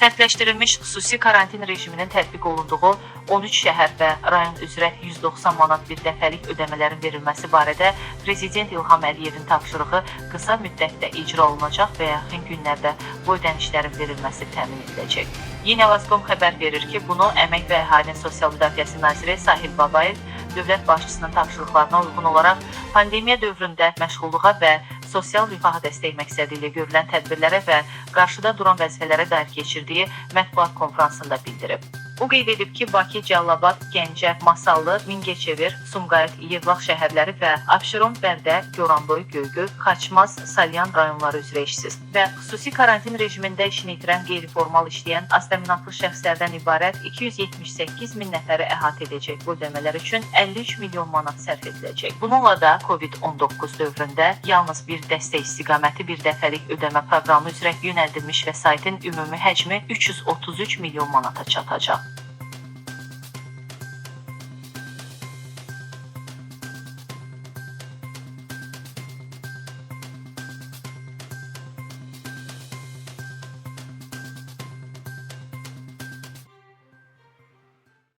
Ciddiləşdirilmiş xüsusi karantin rejiminin tətbiq olunduğu 13 şəhər və rayon üzrə 190 manat bir dəfəlik ödəmələrin verilməsi barədə Prezident İlham Əliyevin tapşırığı qısa müddətdə icra olunacaq və yaxın günlərdə bu ödənişlərin verilməsi təmin ediləcək. Yeni Avaskom xəbər verir ki, bunu Əmək və Əhalinin Sosial Müdafiəsi naziri Sahil Babayev dövlət başçısının tapşırıqlarına uyğun olaraq pandemiya dövründə məşğulluğa və sosial rifaha dəstək məqsədi ilə görülən tədbirlərə və qarşıda duran vəzifələrə dair keçirdiyi mətbuat konfransında bildirib. O qeyd edib ki, Bakı, Cəlilabad, Gəncə, Masallı, Mingəçevir, Sumqayıt, Yevlax şəhərləri və Abşeron, Bərdə, Goranboy, Göygöl, Xaçmaz, Salyan rayonları üzrə işsiz və xüsusi karantin rejimində işini itirən qeyri-formal işləyən aztəminatlı şəxslərdən ibarət 278 min nəfəri əhatə edəcək bu ödəmələr üçün 53 milyon manat sərf ediləcək. Bununla da COVID-19 dövründə yalnız bir dəstək istiqaməti bir dəfəlik ödəmə proqramı üzrə yönəldilmiş vəsaitin ümumi həcmi 333 milyon manata çatacaq.